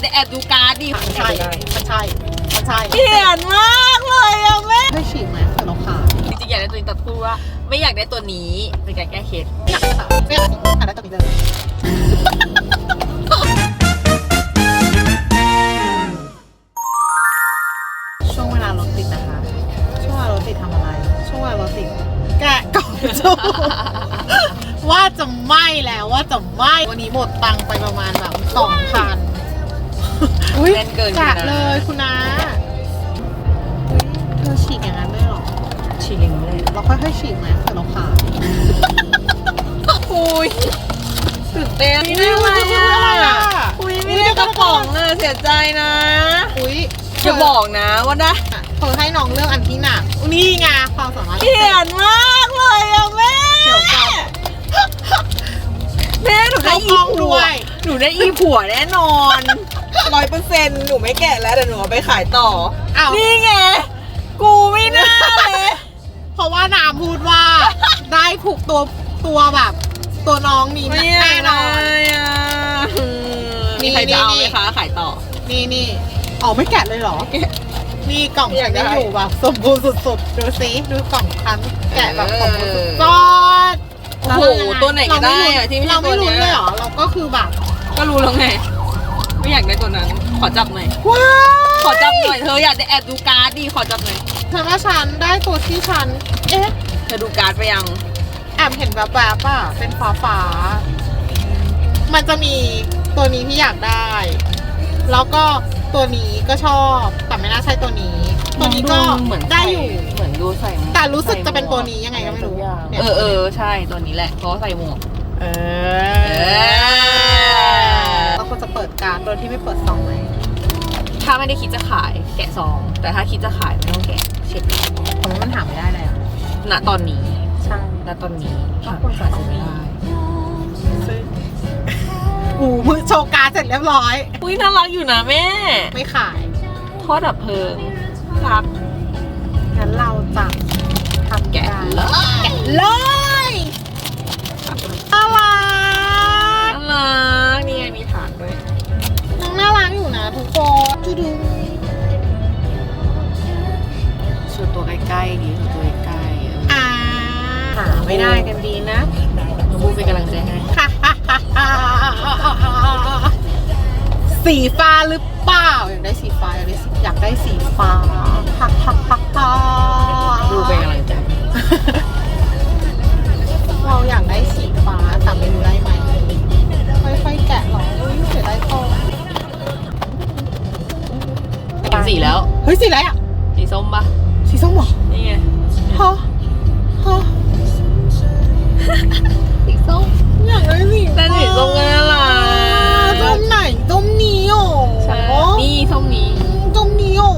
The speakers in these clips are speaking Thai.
ากได้แอบดูการ์ดดิมันใช่มันใช่มันใช่เกลียดมากเลยอะแม่ได้ฉีกไหมแต่เราขายจริงๆอยากได้ตัวนี้แต่พูดว่าไม่อยากได้ตัวนี้เป็นการแก้เคล็ดไม่อยากขายไม่อยากขายได้ตัวนี้เลยช่วงเวลารถติดนะคะ ช่วงเวลารถติดทำอะไร ช่วงเวลารถติดแกะกล่องจูว่าจะไหม้แล้วว่าจะไหม้วันนี้หมดตังค์ไปประมาณแบบสองพัน แน่นเกินกะคุณนะเลยคุณนะอุ๊ยเธอฉีกอย่างนั้นได้หรอชิลิงเลยเราค่อยๆฉีกไหมแต่เราขายอุ้ยตื่นเต้นนี่อะไรอะอุ้ยไม่ได้กระป๋องอะเสียใจนะอุ้ยอย่าบอกนะว่าได้เธอให้น้องเลือกอันที่หนักอุ๊ยนี่ไงความสามารถเกลียดมากเลยอะแม่เดี๋ยวก่อน แม่หนูได้อีเข้ากล้องด้ผัววย หนูได้อีผัวแน่นอน ร้อยเปอร์เซ็นต์หนูไม่แกะแล้วเดี๋ยวหนูเอาไปขายต่อ อ้าว นี่ไง กูไม่น่าเลย เพราะว่าน้ำพูดว่า ได้ถูกตัวตัวแบบ ตัวน้องนี้ไม่แน่นได้อน อะนี่มีใครจะเอานี่ไหมคะ ขายต่อ นี่นี่อ๋อไม่แกะเลยเหรอ นี่กล่องอยากได้ฉันยังอยู่แบบสมบูรณ์สุดๆ ดูสิดูกล่องคันแกะแบบสมบูรณ์สุดเออๆก็โอ้โหตัวไหนก็ได้อะที่ไม่ใช่เราไม่ตัวรู้เนี้ยเลยเหรอ เราก็คือแบบ ก็รู้แล้วไง ไม่อยากได้ตัวนั้น ขอจับหน่อย ว้าขอจับหน่อยเธออยากได้แอบดูการ์ดดิขอจับหน่อยฉันว่าฉันได้ตัวที่ฉัน เอ๊ะ เธอดูการ์ดไปยัง แอบเห็นแบบแบบๆอะ เป็นฟ้าฟ้าๆมันจะมีตัวนี้ที่อยากได้ แล้วก็ตัวนี้ก็ชอบ แต่ไม่น่าใช่ตัวนี้ ตัวนี้ก็เหมือนได้อยู่ เหมือนดูใส่แต่รู้สึกจะเป็นตัวนี้ยังไงก็ไม่รู้นี่ยเออเออใช่ตัวนี้แหละเพราะว่าใส่หมวก เออเรา ควรจะเปิดการดโดยที่ไม่เปิดซองไหมถ้าไม่ได้คิดจะขายแกะซอง แต่ถ้าคิดจะขายไม่ต้องแกะเช็ดเพราะว่ามันหาไม่ได้แล้วณตอนนี้ใช่ณตอนนี้ก็ควรจะหาต้องมีไม่ได้ซึ่งอูมือโชว์การดเสร็จเรียบร้อย อุ้ยน่ารักอยู่นะแม่ ไม่ขาย ทอดดับเพลิงรัก ไม่ได้กันดีนะหนูมูเป็นกำลังใจให้สีฟ้าหรือเปล่าอยากได้สีฟ้าอยากได้สีอยากได้สีฟ้าฮ่าฮ่าฮ่าดูเป็นกำลังใจ สีส้มอยากได้สีแต่สีส้มก็น่ารักส้มไหนส้มนี้โอ้ใช่นี่ส้มนี้ส้มนี้โอ้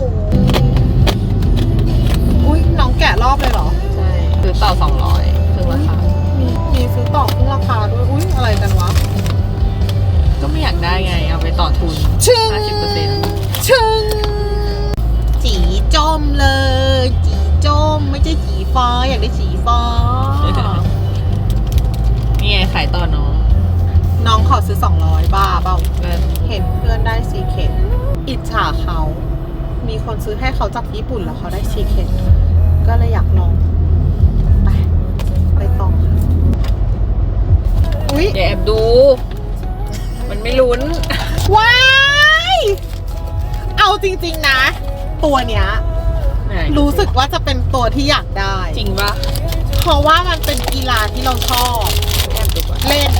อุ้ยน้องแกะรอบเลยเหรอ ใช่ซื้อต่อสองร้อยครึ่งราคามีมีซื้อต่อขึ้นราคาด้วย อุ้ยอะไรกันวะ ก็ไม่อยากได้ไง เอาไปต่อทุนชึง50%ชึงจีจมเลย จีจมไม่ใช่จีฟ้าอยากได้จีฟ้านี่ ไงขายต่อน้องน้องขอซื้อ 200 บ้าเปล่าเออเห็นเพื่อนได้ซีเคทอิจฉาเขา มีคนซื้อให้เขาจากญี่ปุ่นแล้วเขาได้ซีเคทก็เลยอยากลอง ไป ไปต่อค่ะอุ๊ย อย่าแอบดู มันไม่ลุ้น ว้าย เอาจริง ๆ นะ ตัวเนี้ยไหนรู้สึกว่าจะเป็นตัวที่อยากได้ จริงปะเพราะว่ามันเป็นกีฬาที่เราชอบแอบดูก่อน เล่น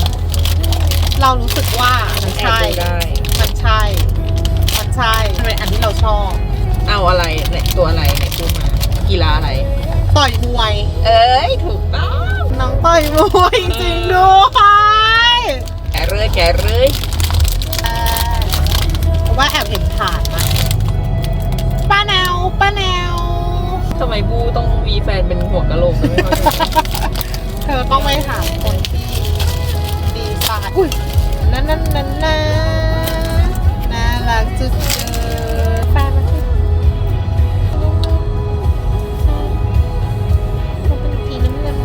เรารู้สึกว่ามันแอบใช่ ดูได้ มันใช่ มันใช่มันเป็นอันที่เราชอบ เอาอะไรไหนตัวอะไรไหนพูดมากีฬาอะไร ต่อยมวย เอ้ยถูกต้องน้องต่อยมวยจริงๆด้วยแกะเลยแกะเลยเพราะว่าแอบเห็นผ่านมาป้าแนวป้าแนว ทำไมบูต้องมีแฟนเป็นหัวกะโหลกไม่เข้าใจเธอต้องไปถามคนที่ดีไซน์ อุ้ยนั่นนั่นนั่นนะน่ารักจุดเจอแฟนมันคือมันเป็นสีน้ำเงิน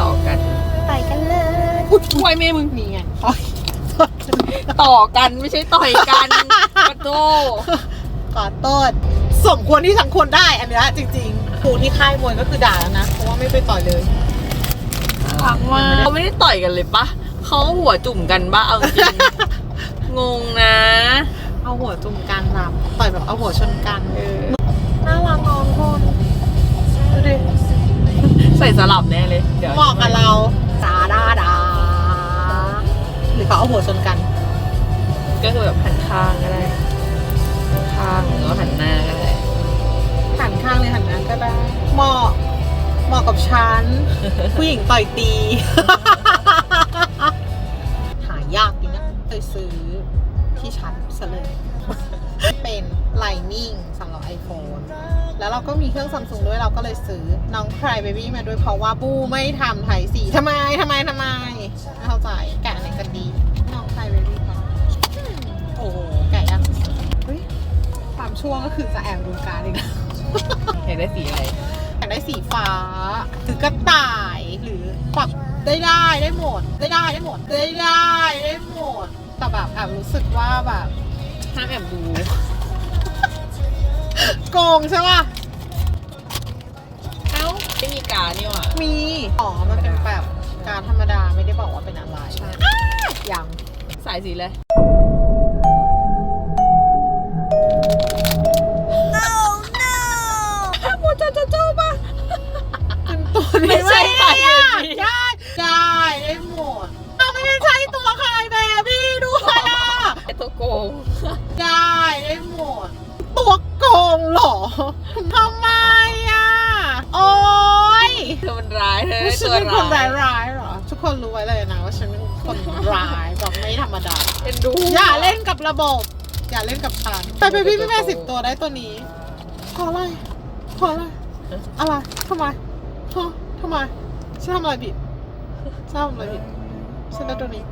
ต่อกันไปกันเลยอุ้ยช่วยแม่มึงนี่ไงโอ๊ยต่อกันไม่ใช่ต่อยกันปะโตขอโทษสมควรที่สังควรได้อันเนี้ยจริงๆครูที่ค่ายมวยก็คือด่าแล้วนะเพราะว่าไม่ไปต่อยเลยรักมาเขาไม่ได้ต่อยกันเลยปะ เขาหัวจุ่มกันบ้าเอาจริง งงนะ เอาหัวจุ่มกันแบบต่อยแบบเอาหัวชนกันเออน่ารักน้องคนดูดิใส่สลับแน่เลย เดี๋ยวเหมาะกับเราดาดาดาหรือเขาเอาหัวชนกัน ก็คือแบบหันข้างก็ได้ข้างหรือว่าหันหน้าก็ได้หันข้างเลยหันหน้าก็ได้ เหมาะเหมาะกับฉัน ผู้หญิงต่อยตีหายาก จริงนะเคยซื้อที่ชัดซะเลยเป็น Lightning สำหรับ iPhone แล้วเราก็มีเครื่องซัมซุงด้วยเราก็เลยซื้อน้อง Cry Baby มาด้วยเพราะว่าบูไม่ทำไทยสีทำไมทำไมทำไมไม่เข้าใจแกะอันไหนกันดี น้อง Cry Baby ก่อนอืมโอ้โหแกะยากสุดๆเฮ้ยความช่วงก็คือจะแอบดูการดอีกแล้วอยากได้สีอะไรอยากได้สีฟ้าหรือกระต่าย หรือปรับได้ได้ได้หมด ได้ได้ได้หมด ได้ได้ได้หมด แต่แบบแอบรู้สึกว่าแบบห้ามแอบดู โกงใช่ป่ะเอ้าไม่มีการนี่หว่ามีอ๋อมันเป็นแบบการธรรมดาไม่ได้บอกว่าเป็นอะไรใช่ยังสายสีเลย ฉันตัวเป็นคนร้าร้ายยๆเหรอ ทุกคนรู้ไว้เลยนะว่าฉันเป็นคนร้ายแบบไม่ธรรมดา เอ็นดูอย่าเล่นกับระบบ อย่าเล่นกับฉันแต่เป็นพี่พี่แม่สิบตัวได้ตัวนี้เพราะอะไรเพราะอะไรอะไรทำไมฮะทำไมฉันทำอะไรผิดฉันทำอะไรผิดฉันได้ตัวนี้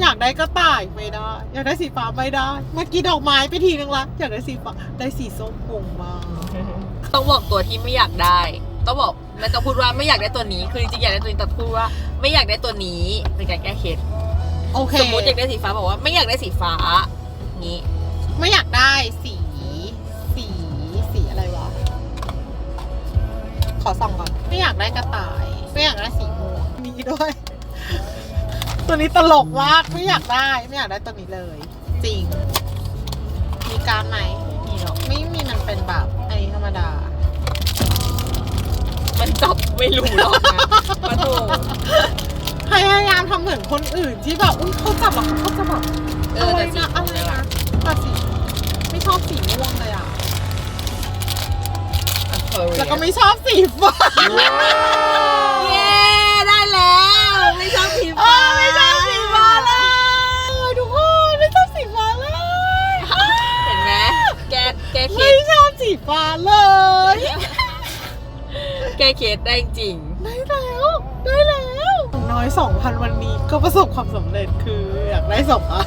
อยากได้กระต่ายไม่ได้ อยากได้สีฟ้าไม่ได้ เมื่อกี้ดอกไม้ไปทีนึงละอยากได้สีฟ้าได้สีส้มพงมาก ต้องบอกตัวที่ไม่อยากได้ ต้องบอกไม่ต้องพูดว่าไม่อยากได้ตัวนี้ คือจริงๆอยากได้ตัวนี้แต่พูดว่าไม่อยากได้ตัวนี้เป็นการแก้เคล็ดโอเคสมมติอยากได้สีฟ้าบอกว่าไม่อยากได้สีฟ้างี้ไม่อยากได้สีสีสีอะไรวะขอส่องก่อนไม่อยากได้กระต่าย ไม่อยากได้สีม่วงมีด้วย ตัวนี้ตลกมากไม่อยากได้ ไม่อยากได้ตัวนี้เลย จริง มีการดไหม จับไม่รู้หรอกนะปะโถพยายามทำเหมือนคนอื่นที่แบบอุ้ยเขาจับแบบเขาจะแบบเออะอไรแต่สีนะขอะองไรเนี่ยนะแต่สีไม่ชอบสีม่วงเลยอะ แล้วก็ไม่ชอบสีฟ้าเย้ได้แล้วไม่ชอบสีเอฟ้าอไม่ชอบสีฟ้าเลยทุกคนไม่ชอบสีฟ้าเลย เห็นไหมแกแกเคไม่สชอบสีฟ้าเลย แกเคสได้จริง ได้แล้ว ได้แล้วอย่างน้อย 2,000 วันนี้ก็ประสบความสำเร็จคืออยากได้สองอะ